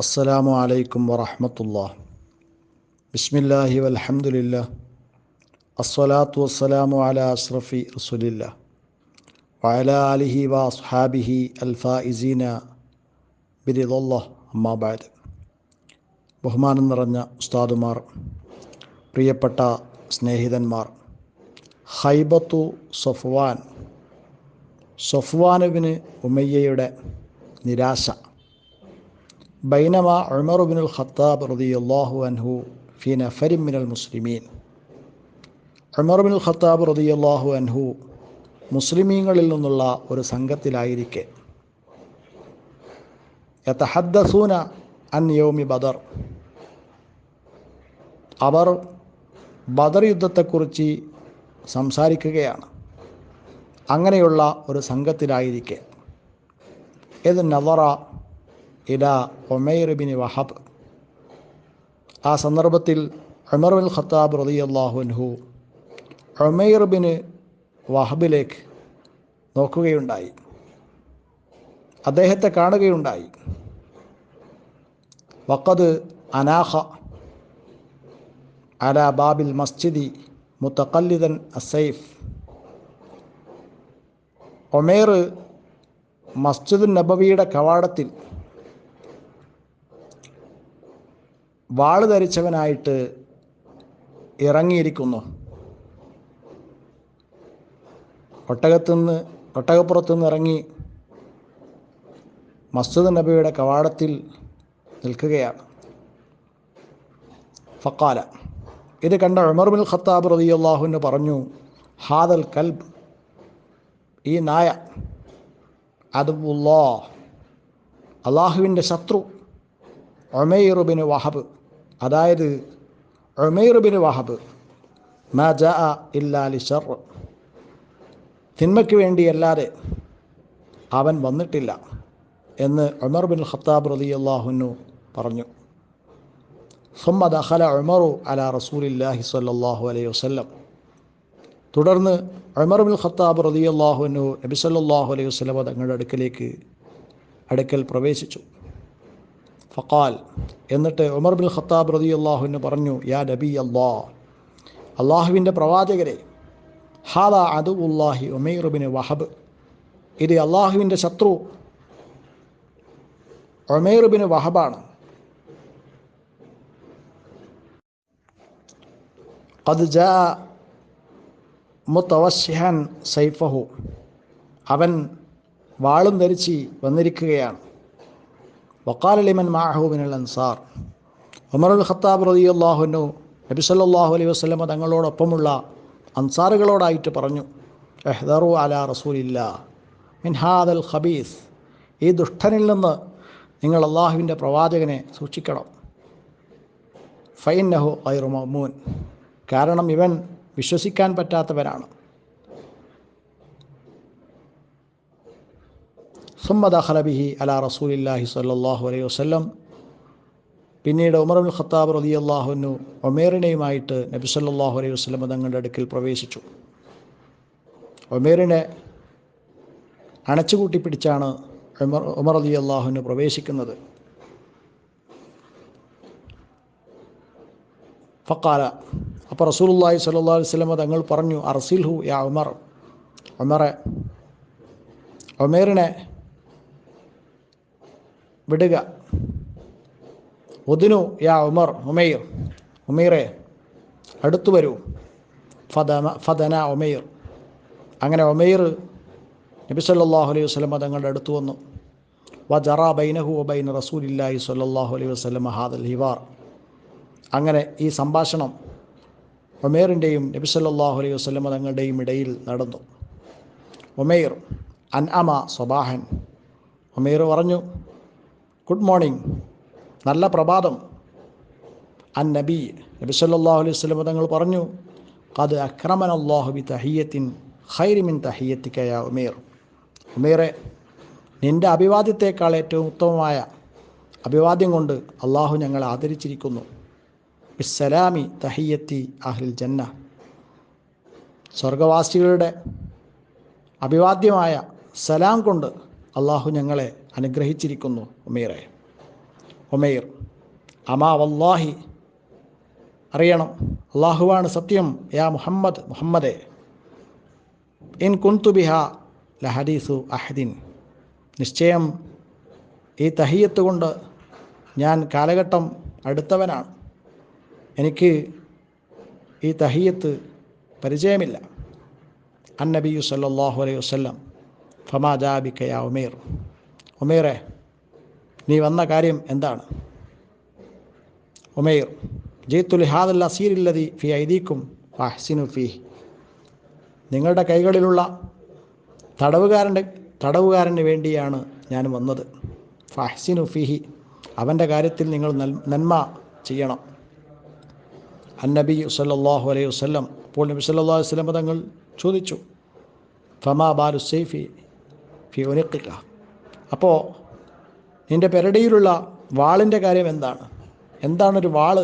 അസ്സലാമു അലൈക്കും വറഹമത്തുള്ള. ബിസ്മില്ലാഹി വലഹമുല്ല അസ്സലാത്തു വസ്സലാമു അല അഷ്റഫി റസുലില്ല. വഅല അലിഹി വ അസ്ഹാബിഹി അൽഫായിസീന ബിരിദല്ല അമ്മാബാദ് ബഹുമാനം നിറഞ്ഞ ഉസ്താദുമാർ പ്രിയപ്പെട്ട സ്നേഹിതന്മാർ. ഹൈബത്തു സഫ്വാൻ. സഫ്വാനുബിന് ഉമയ്യയുടെ നിരാശ. ബൈനമ ഉമർ ഖത്താബ് റളിയല്ലാഹു അൻഹു ഫി നഫരിൻ മിനൽ മുസ്ലിമീൻ. ഉമർ ഖത്താബ് റളിയല്ലാഹു അൻഹു മുസ്ലിമീങ്ങളിൽ നിന്നുള്ള ഒരു സംഘത്തിലായിരിക്കെ. യതഹദ്ദസൂന അൻ യൗമി ബദർ. അവർ ബദർ യുദ്ധത്തെക്കുറിച്ച് സംസാരിക്കുകയാണ്. അങ്ങനെയുള്ള ഒരു സംഘത്തിലായിരിക്കെ. ഇത് നവറ ഇല ഒമൈർ ബിൻ വഹബ്. ആ സന്ദർഭത്തിൽ ഉമർ ബിൻ ഖത്താബ് റതി അള്ളാഹുൻഹു ഒമൈർ ബിൻ വഹബിലേക്ക് നോക്കുകയുണ്ടായി. അദ്ദേഹത്തെ കാണുകയുണ്ടായി. വക്കത് അനാഹ അല ബാബിൽ മസ്ജിദി മുത്തക്കല്ലിദൻ അസൈഫ് ഒമേർ മസ്ജിദ് നബവിയുടെ കവാടത്തിൽ വാൾ ധരിച്ചവനായിട്ട് ഇറങ്ങിയിരിക്കുന്നു. ഒട്ടകത്തുനിന്ന് ഒട്ടകപ്പുറത്തുനിന്ന് ഇറങ്ങി മസ്ജിദ് നബിയുടെ കവാടത്തിൽ നിൽക്കുകയാണ്. ഫക്കാല ഇത് കണ്ട ഉമർ ബിൻ ഖത്താബ് അള്ളാഹുവിന് പറഞ്ഞു ഹാദൽ കൽബ് ഈ നായ അതുല്ലാ അള്ളാഹുവിന്റെ ശത്രു ഒമേറുബിന് വഹബ്. അതായത് ഒമൈറുബിന് വഹബ് മാ ജാ ഇല്ലാലി ഷർ തിന്മയ്ക്ക് വേണ്ടിയല്ലാതെ അവൻ വന്നിട്ടില്ല എന്ന് ഉമർ ബിൻ ഖത്താബ് റതി അള്ളാഹുനു പറഞ്ഞു. സുമ്മ ദഖല ഉമറു അല റസൂലില്ലാഹി സ്വല്ലല്ലാഹു അലൈഹി വസല്ലം. തുടർന്ന് ഉമർ ബിൻ ഖത്താബ് റതി അള്ളാഹുനു നബി സല്ലാഹു അലൈഹി വസല്ലം തങ്ങളുടെ അടുക്കലേക്ക് അടുക്കൽ പ്രവേശിച്ചു. ഫക്കാൽ എന്നിട്ട് ഉമർ ബിൻ ഖത്താബ് റതി അള്ളാഹുവിന് പറഞ്ഞു യാ നബി അള്ളാ അള്ളാഹുവിന്റെ പ്രവാചകരെ ഹാദ അദുല്ലാഹി ഉമൈറുബിന് വഹബ് ഇത് അള്ളാഹുവിന്റെ ശത്രു ഒമേറുബിന് വഹബാണ്. അത് ജാ മുത്തവസ്യഹൻ സൈഫഹു അവൻ വാളും ധരിച്ച് വന്നിരിക്കുകയാണ്. വക്കാൽ ലിമൻ മാഹൂബിൻ അൻസാർ. ഉമറുൽ ഖത്താബ് റതി അള്ളാഹുനു നബി സല്ലാഹു അലൈഹി വസ്ലമ തങ്ങളോടൊപ്പമുള്ള അൻസാറുകളോടായിട്ട് പറഞ്ഞു എഹ്ദറു അല റസൂലില്ല മിൻഹാദൽ ഖബീസ്. ഈ ദുഷ്ടനിൽ നിന്ന് നിങ്ങൾ അള്ളാഹുവിന്റെ പ്രവാചകനെ സൂക്ഷിക്കണം. ഫൈനഹു ഐറു മമ്മൂൻ കാരണം ഇവൻ വിശ്വസിക്കാൻ പറ്റാത്തവനാണ് സുമ്മദ ഖലബിഹി അല റസൂലില്ലാഹി സല്ലാഹു അലൈഹി വസ്ലം പിന്നീട് ഉമറുൽ ഖത്താബ് റതി അള്ളാഹുനു ഒമേറിനെയുമായിട്ട് നബി സല്ലാഹു അലൈഹി വസ്ലം തങ്ങളുടെ അടുക്കിൽ പ്രവേശിച്ചു. ഒമേറിനെ അണച്ചുകൂട്ടി പിടിച്ചാണ് ഉമർ ഉമർ അലി അള്ളാഹുന് പ്രവേശിക്കുന്നത്. ഫക്കാല അപ്പോൾ റസൂലുല്ലാഹി സല്ലാ സ്വലമ തങ്ങൾ പറഞ്ഞു അർസിൽഹു യാ ഉമർ. ഉമറെ ഒമേറിനെ വിടുക. ഒതിനു യാ ഉമർ ഉമൈർ ഉമീറെ അടുത്തു വരൂ. ഫദന ഫദന ഉമൈർ. അങ്ങനെ ഉമൈർ നബി സല്ലാഹു അലൈഹി വസ്ലമ തങ്ങളുടെ അടുത്തു വന്നു. വ ജറ ബൈനഹു ബൈൻ റസൂലില്ലാഹി സല്ലാഹു അലൈഹി വസ്ലം ഹാദൽ ഹിവാർ. അങ്ങനെ ഈ സംഭാഷണം ഒമേറിന്റെയും നബി സല്ലാഹു അലൈഹി വസ്ലമ തങ്ങളുടെയും ഇടയിൽ നടന്നു. ഒമൈർ അൻ അമ സ്വബാഹൻ. ഒമേർ പറഞ്ഞു ഗുഡ് മോർണിംഗ് നല്ല പ്രഭാതം. അൻ നബി നബി സല്ലാഹു അലൈഹി സ്വലം തങ്ങൾ പറഞ്ഞു അത് അക്രമൻ അള്ളാഹു ബി തഹിയത്തിൻ ഖൈരിമിൻ തഹിയത്തിക്കയ ഉമേർ. ഉമേറെ നിന്റെ അഭിവാദ്യത്തെക്കാൾ ഏറ്റവും ഉത്തമമായ അഭിവാദ്യം കൊണ്ട് അള്ളാഹു ഞങ്ങളെ ആദരിച്ചിരിക്കുന്നു. ബിസ്സലാമി തഹിയത്തി അഹ്ലിൽ ജന്ന. സ്വർഗവാസികളുടെ അഭിവാദ്യമായ സലാം കൊണ്ട് അള്ളാഹു ഞങ്ങളെ അനുഗ്രഹിച്ചിരിക്കുന്നു ഉമീറെ. ഒമേർ അമാ വല്ലാഹി അറിയണം അള്ളാഹുവാണ് സത്യം യാ മുഹമ്മദ് മുഹമ്മദേ. ഇൻ കുന്തുബിഹ ലഹദീസു അഹദിൻ. നിശ്ചയം ഈ തഹിയത്ത് കൊണ്ട് ഞാൻ കാലഘട്ടം അടുത്തവനാണ്. എനിക്ക് ഈ തഹിയത്ത് പരിചയമില്ല. അന്നബിയു സല്ലാഹു അലൈഹി വസ്ലം ഫമാ ജാബിക്കയ ഉമേർ. ഉമേറെ നീ വന്ന കാര്യം എന്താണ്? ഉമേർ ജീത്തുൽ ഹാദല്ല സീരില്ലതി ഫി ഐദീക്കും ഫഹ്സിനു ഫി നിങ്ങളുടെ കൈകളിലുള്ള തടവുകാരന്റെ തടവുകാരന് വേണ്ടിയാണ് ഞാൻ വന്നത്. ഫഹ്സിനു ഫിഹി അവന്റെ കാര്യത്തിൽ നിങ്ങൾ നന്മ ചെയ്യണം. അന്നബി സല്ലാഹു അലൈഹി വസ്ലം അപ്പോൾ നബി സല്ലാ വസ്ലം തങ്ങൾ ചോദിച്ചു ഫമാ ബാലു സൈഫി ഫി അപ്പോൾ നിന്റെ പെരടിയിലുള്ള വാളിന്റെ കാര്യം എന്താണ്? എന്താണൊരു വാൾ?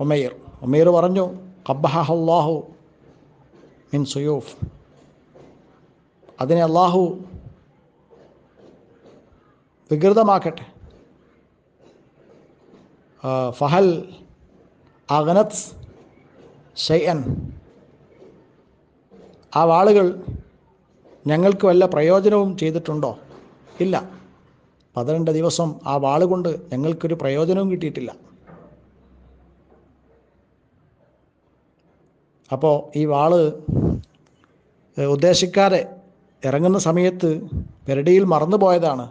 ഒമൈർ ഒമൈർ പറഞ്ഞു കബ്ബഹല്ലാഹു മിൻ സുയൂഫ്. അതിനെ അള്ളാഹു വികൃതമാക്കട്ടെ. ഫഹൽ അഗനത് ഷെയ്യൻ ആ വാളുകൾ ഞങ്ങൾക്ക് വല്ല പ്രയോജനവും ചെയ്തിട്ടുണ്ടോ? ഇല്ല. പന്ത്രണ്ട് ദിവസം ആ വാളുകൊണ്ട് ഞങ്ങൾക്കൊരു പ്രയോജനവും കിട്ടിയിട്ടില്ല. അപ്പോൾ ഈ വാൾ ഉദ്ദേശിക്കാതെ ഇറങ്ങുന്ന സമയത്ത് പെരടിയിൽ മറന്നു പോയതാണ്.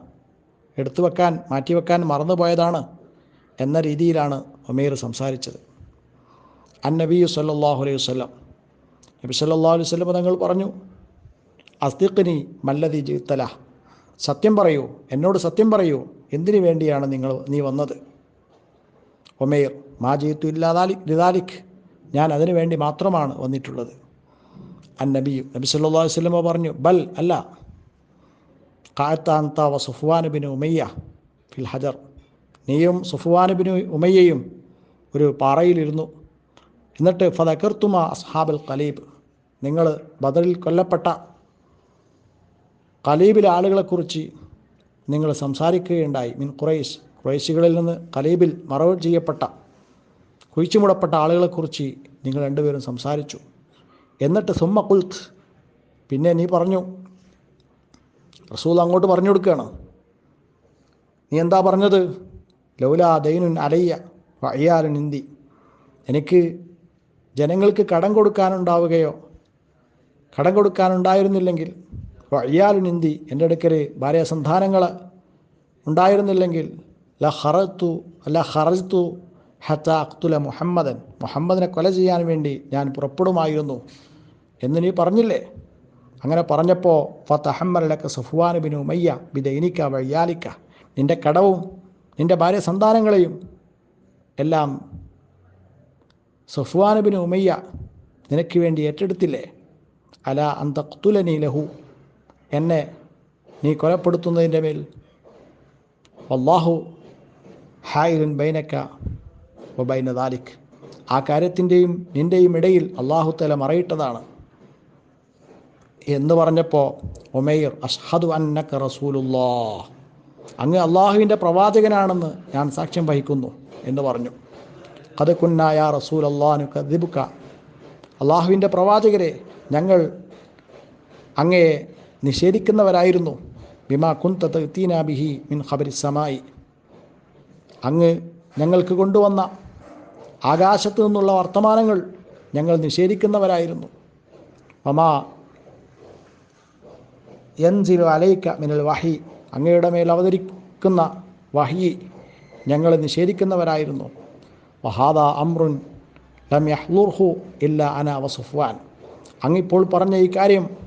എടുത്തു വെക്കാൻ മാറ്റിവെക്കാൻ മറന്നു പോയതാണ് എന്ന രീതിയിലാണ് ഒമീർ സംസാരിച്ചത്. അന്നബിയു സല്ലാഹു അലൈഹി വസ്ലം നബി സല്ലാ അലൈഹി വസ്ലം തങ്ങൾ പറഞ്ഞു അസ്തിഖിനി മല്ലതി ജിത്തല സത്യം പറയൂ എന്നോട് സത്യം പറയൂ. എന്തിനു വേണ്ടിയാണ് നിങ്ങൾ നീ വന്നത്? ഒമേർ മാ ജീത്തു ഇല്ലാതാലി ലിതാലിഖ് ഞാൻ അതിനു വേണ്ടി മാത്രമാണ് വന്നിട്ടുള്ളത്. അൻ നബിയും നബി സല്ലാ വസ്ലമ പറഞ്ഞു ബൽ അല്ല. കാത്താന്താവ സുഫ്വാനുബിന് ഉമയ്യ ഫിൽ ഹജർ. നീയും സുഫ്വാനുബിന് ഉമയ്യയും ഒരു പാറയിലിരുന്നു എന്നിട്ട് ഫതകർത്തുമ അസ്ഹാബൽ കലീബ് നിങ്ങൾ ബദറിൽ കൊല്ലപ്പെട്ട കലീബിലെ ആളുകളെക്കുറിച്ച് നിങ്ങൾ സംസാരിക്കുകയുണ്ടായി. മിൻ ഖുറൈസ് ഖുറൈശികളിൽ നിന്ന് കലീബിൽ മറവ് ചെയ്യപ്പെട്ട കുഴിച്ചുമുടപ്പെട്ട ആളുകളെക്കുറിച്ച് നിങ്ങൾ രണ്ടുപേരും സംസാരിച്ചു. എന്നിട്ട് സുമ്മ കുൽത്ത് പിന്നെ നീ പറഞ്ഞു റസൂൽ അങ്ങോട്ട് പറഞ്ഞു കൊടുക്കുകയാണ്. നീ എന്താ പറഞ്ഞത്? ലൗല ദൈനുൻ അലയ്യ അയ്യാലുൻ ഹിന്ദി എനിക്ക് ജനങ്ങൾക്ക് കടം കൊടുക്കാനുണ്ടാവുകയോ കടം കൊടുക്കാനുണ്ടായിരുന്നില്ലെങ്കിൽ വയ്യാലുൻ ഹിന്ദി എന്റെ അടുക്കൽ ഭാര്യ സന്താനങ്ങൾ ഉണ്ടായിരുന്നില്ലെങ്കിൽ ല ഹറത്തു അല്ല ഹറത്തു ഹത്ത അക്തുല മുഹമ്മദൻ. മുഹമ്മദിനെ കൊല ചെയ്യാൻ വേണ്ടി ഞാൻ പുറപ്പെടുമായിരുന്നു എന്ന് നീ പറഞ്ഞില്ലേ? അങ്ങനെ പറഞ്ഞപ്പോൾ ഫത്തഹമ്മലക്ക സഫ്വാൻ ബിൻ ഉമയ്യ ബിദൈനിക്ക വയ്യാലിക്ക നിന്റെ കടവും നിന്റെ ഭാര്യ സന്താനങ്ങളെയും എല്ലാം സുഫ്വാൻ ബിൻ ഉമയ്യ നിനക്ക് വേണ്ടി ഏറ്റെടുത്തില്ലേ? അല അന്തക്തുലനി ലഹു. എന്നെ നീ കൊലപ്പെടുത്തുന്നതിന്റെ മേൽ വല്ലാഹു ഹായിലുൻ ബൈനക്ക ബൈന ദാലിക്. ആ കാര്യത്തിന്റെയും നിന്റെയും ഇടയിൽ അള്ളാഹു തല മറയിട്ടതാണ്. എന്ന് പറഞ്ഞപ്പോൾ ഒമേർ അഷ്ഹദു അന്നക്ക റസൂലുല്ലാ അങ്ങ് അള്ളാഹുവിന്റെ പ്രവാചകനാണെന്ന് ഞാൻ സാക്ഷ്യം വഹിക്കുന്നു എന്ന് പറഞ്ഞു. അത് കുന്നായ റസൂൽ അള്ളാഹു കദിബുക്ക അള്ളാഹുവിന്റെ പ്രവാചകരെ ഞങ്ങൾ അങ്ങയെ നിഷേധിക്കുന്നവരായിരുന്നു. ബിമാ കുന്ത തീനാബിഹി മിൻ ഖബരി സമായി അങ്ങ് ഞങ്ങൾക്ക് കൊണ്ടുവന്ന ആകാശത്ത് നിന്നുള്ള വർത്തമാനങ്ങൾ ഞങ്ങൾ നിഷേധിക്കുന്നവരായിരുന്നു. മമാ യൻസിലു അലൈക്ക മിനൽ വഹി. അങ്ങയുടെ മേൽ അവതരിക്കുന്ന വഹി ഞങ്ങൾ നിഷേധിക്കുന്നവരായിരുന്നു. വഹാദ അമ്രുൻ ലം യഹ്ലുർഹു ഇല്ല അന വസുഫ്വാൻ അങ്ങിപ്പോൾ പറഞ്ഞ ഈ കാര്യം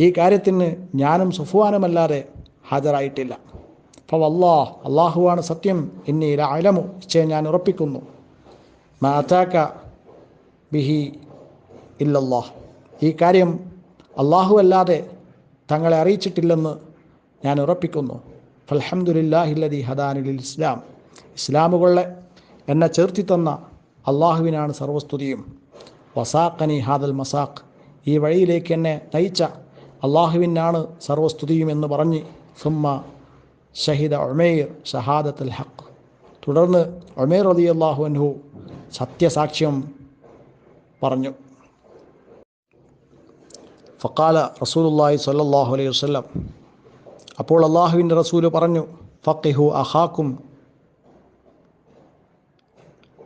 ഈ കാര്യത്തിന് ഞാനും സുഫ്വാനുമല്ലാതെ ഹാജരായിട്ടില്ല. അപ്പോൾ അള്ളാഹ് അള്ളാഹുവാണ് സത്യം. ഇന്നി അലമു നിശ്ചയം ഞാൻ ഉറപ്പിക്കുന്നു. മാതാക്ക ബിഹി ഇല്ലല്ലാഹ്. ഈ കാര്യം അള്ളാഹു അല്ലാതെ തങ്ങളെ അറിയിച്ചിട്ടില്ലെന്ന് ഞാൻ ഉറപ്പിക്കുന്നു. ഫൽഹമുല്ലാഹില്ലതി ഹദാനുൽ ഇസ്ലാം. ഇസ്ലാമുകളെ എന്നെ ചേർത്തി തന്ന അള്ളാഹുവിനാണ് സർവസ്തുതിയും. വസാഖനി ഹാദൽ മസാഖ്. ഈ വഴിയിലേക്ക് എന്നെ നയിച്ച അള്ളാഹുവിനാണ് സർവസ്തുതിയും എന്ന് പറഞ്ഞ് സുമ്മ ഷഹിദ ഒമേർ ഷഹാദത്തുൽ ഹക്ക് തുടർന്ന് ഒമേർ അലി അള്ളാഹു അൻഹു സത്യസാക്ഷ്യം പറഞ്ഞു. ഫക്കാല റസൂലുല്ലാഹി സല്ലാഹു അലൈഹി വസ്ലം അപ്പോൾ അള്ളാഹുവിന്റെ റസൂൽ പറഞ്ഞു ഫക്കിഹു അഹാക്കും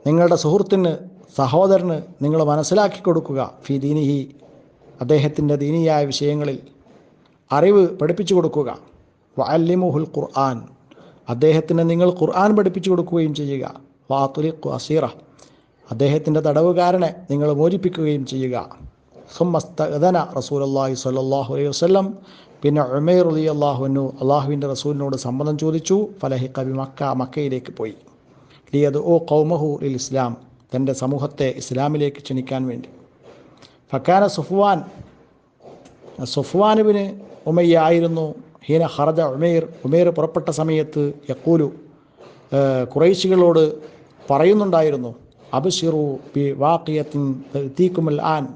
നിങ്ങളുടെ സുഹൃത്തിന് സഹോദരന് നിങ്ങൾ മനസ്സിലാക്കി കൊടുക്കുക. ഫി ദീനിഹി അദ്ദേഹത്തിന്റെ ദീനീയായ വിഷയങ്ങളിൽ അറിവ് പഠിപ്പിച്ചു കൊടുക്കുക. വഅല്ലിമുഹുൽ ഖുർആൻ. അദ്ദേഹത്തിന് നിങ്ങൾ ഖുർആൻ പഠിപ്പിച്ചു കൊടുക്കുകയും ചെയ്യുക. വാത്തുലിഖു അസീറ. അദ്ദേഹത്തിന്റെ തടവുകാരനെ നിങ്ങൾ മോചിപ്പിക്കുകയും ചെയ്യുക. സുമസ്തന റസൂൽ അള്ളാഹി സ്വല്ലല്ലാഹു അലൈഹി വസ്ലം പിന്നെ ഉമേർ അലി അള്ളാഹുനു അള്ളാഹുവിന്റെ റസൂലിനോട് സമ്മതം ചോദിച്ചു. ഫലഹി കവി മക്ക മക്കയിലേക്ക് പോയി. ലിയത് ഓ കൗമഹു ലിൽ ഇസ്ലാം. തന്റെ സമൂഹത്തെ ഇസ്ലാമിലേക്ക് ക്ഷണിക്കാൻ വേണ്ടി. ഫക്കാന സുഫ്വാൻ സുഫ്വാനുവിന് ഉമയ്യ ആയിരുന്നു. ഹീന ഹറജ ഉമേർ ഉമേർ പുറപ്പെട്ട സമയത്ത് യക്കൂലു കുറേശികളോട് പറയുന്നുണ്ടായിരുന്നു അബിഷിറു ബി വാക്കിയത്തിൻ തീക്കുമൽ ആൻ.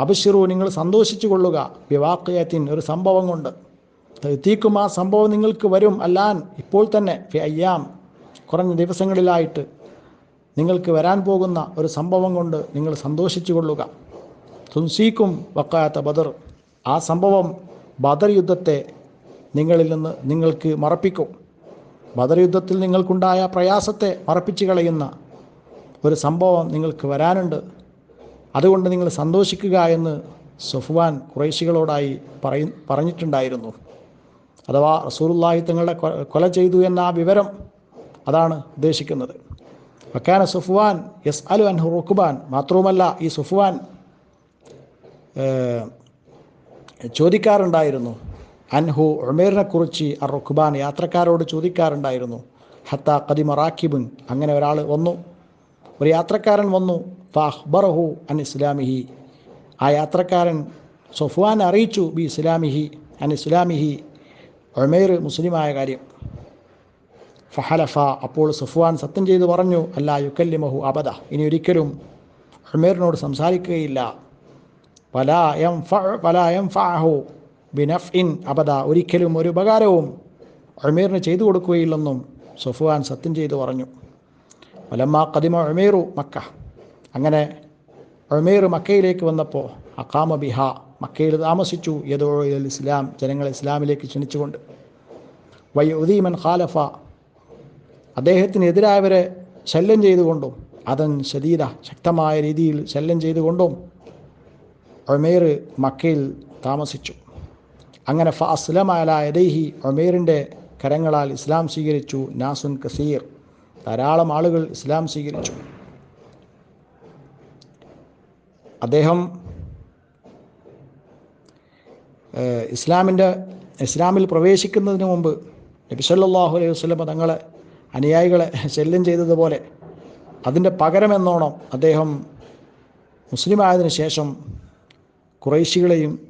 അബിഷിറു നിങ്ങൾ സന്തോഷിച്ചു കൊള്ളുക. ബി വാക്കിയത്തിൻ ഒരു സംഭവം കൊണ്ട് തീക്കും ആ സംഭവം നിങ്ങൾക്ക് വരും. അല്ലാൻ ഇപ്പോൾ തന്നെ അയ്യാം. കുറഞ്ഞ ദിവസങ്ങളിലായിട്ട് നിങ്ങൾക്ക് വരാൻ പോകുന്ന ഒരു സംഭവം കൊണ്ട് നിങ്ങൾ സന്തോഷിച്ചു കൊള്ളുക. തുൻസീക്കും വക്കാത്ത ബദർ. ആ സംഭവം ബദർ യുദ്ധത്തെ നിങ്ങളിൽ നിന്ന് നിങ്ങൾക്ക് മറപ്പിക്കും. ബദർ യുദ്ധത്തിൽ നിങ്ങൾക്കുണ്ടായ പ്രയാസത്തെ മറപ്പിച്ചു കളയുന്ന ഒരു സംഭവം നിങ്ങൾക്ക് വരാനുണ്ട്. അതുകൊണ്ട് നിങ്ങൾ സന്തോഷിക്കുക എന്ന് സുഫ്വാൻ കുറേശികളോടായി പറയ പറഞ്ഞിട്ടുണ്ടായിരുന്നു. അഥവാ റസൂലുള്ളാഹി തങ്ങളുടെ കൊല ചെയ്തു എന്ന ആ വിവരം അതാണ് ഉദ്ദേശിക്കുന്നത്. വക്കാന സുഫ്വാൻ എസ് അലു അൻഹു റുക്കുബാൻ മാത്രവുമല്ല ഈ സുഫ്വാൻ ചോദിക്കാറുണ്ടായിരുന്നു. അൻഹു ഉമേറിനെ കുറിച്ച് ആ റുഖ്ബാൻ യാത്രക്കാരോട് ചോദിക്കാറുണ്ടായിരുന്നു. ഹത്ത കദിമ റാക്കിബുൻ അങ്ങനെ ഒരാൾ വന്നു. ഒരു യാത്രക്കാരൻ വന്നു. ഫാഹ്ബറഹു അൻ ഇസ്ലാമിഹി. ആ യാത്രക്കാരൻ സുഫ്വാൻ അറിയിച്ചു ബി ഇസ്ലാമിഹി അൻ ഇസ്ലാമിഹി. ഒമേർ മുസ്ലിമായ കാര്യം. ഫഹലഫ അപ്പോൾ സുഫ്വാൻ സത്യം ചെയ്തു പറഞ്ഞു അല്ല യുക്കല്ലിമഹു അബദ. ഇനി ഒരിക്കലും ഒമേറിനോട് സംസാരിക്കുകയില്ല. ബിനഫ് ഇൻ അബദ. ഒരിക്കലും ഒരു ഉപകാരവും ഒമീറിന് ചെയ്തു കൊടുക്കുകയില്ലെന്നും സുഫുവാൻ സത്യം ചെയ്തു പറഞ്ഞു. വലമ്മ കദിമ ഒമീറു മക്ക. അങ്ങനെ ഒമീർ മക്കയിലേക്ക് വന്നപ്പോൾ അക്കാമ ബിഹ. മക്കയിൽ താമസിച്ചു. യദോ ഇസ്ലാം. ജനങ്ങളെ ഇസ്ലാമിലേക്ക് ക്ഷണിച്ചുകൊണ്ട്. വയ്യുദീമൻ ഖാലഫ. അദ്ദേഹത്തിനെതിരായവരെ ശല്യം ചെയ്തുകൊണ്ടും അതൻ ശരീര ശക്തമായ രീതിയിൽ ശല്യം ചെയ്തുകൊണ്ടും ഒമേർ മക്കയിൽ താമസിച്ചു. അങ്ങനെ ഫ അസ്ലമല യദൈഹി ഒമേറിന്റെ കരങ്ങളാൽ ഇസ്ലാം സ്വീകരിച്ചു നാസുൻ കസീർ. ധാരാളം ആളുകൾ ഇസ്ലാം സ്വീകരിച്ചു. അദ്ദേഹം ഇസ്ലാമിന്റെ ഇസ്ലാമിൽ പ്രവേശിക്കുന്നതിന് മുമ്പ് നബി സല്ലല്ലാഹു അലൈഹി വസ്ലം തങ്ങളെ അനുയായികളെ ശല്യം ചെയ്തതുപോലെ അതിന്റെ പകരമെന്നോണം അദ്ദേഹം മുസ്ലിമായതിനു ശേഷം കുറേശികളെയും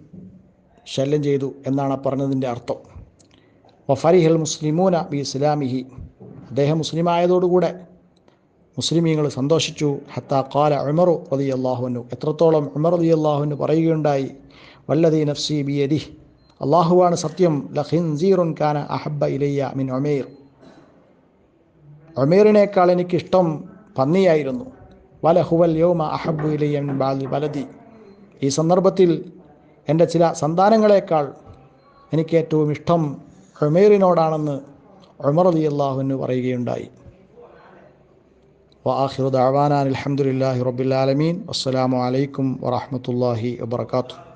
ശല്യം ചെയ്തു എന്നാണ് പറഞ്ഞതിന്റെ അർത്ഥം. വഫരിഹൽ മുസ്ലിമൂന ബി ഇസ്ലാമിഹി. അദ്ദേഹം മുസ്ലിമായതോടുകൂടെ മുസ്ലിമീങ്ങൾ സന്തോഷിച്ചു. ഹത്ത കാല ഉമറു റതി അള്ളാഹുവിനു എത്രത്തോളം ഉമർ റതി അള്ളാഹുവിന് പറയുകയുണ്ടായി. വല്ലതി നഫ്സി ബി യദി അള്ളാഹുവാണ് സത്യം. ലഹിൻസീറുൻ കാന അഹബ്ബ ഇലയ്യ മിൻ ഒമേർ ഒമേറിനേക്കാൾ എനിക്കിഷ്ടം പന്നിയായിരുന്നു. വല ഹുവൽ യോമ അഹബ്ബു ഇലയ്യ മിൻ ബാലി വലതി ഈ സന്ദർഭത്തിൽ എന്റെ ചില സന്താനങ്ങളെക്കാൾ എനിക്ക് ഏറ്റവും ഇഷ്ടം ഒമേറിനോടാണെന്ന് ഉമർ അള്ളാഹുവിന് പറയുകയുണ്ടായി. വാഹിറുദാവാനാൻ അലഹമുല്ലാഹി റബുലാലമീൻ വലൈക്കും വാഹമത്തല്ലാഹി വാത്തു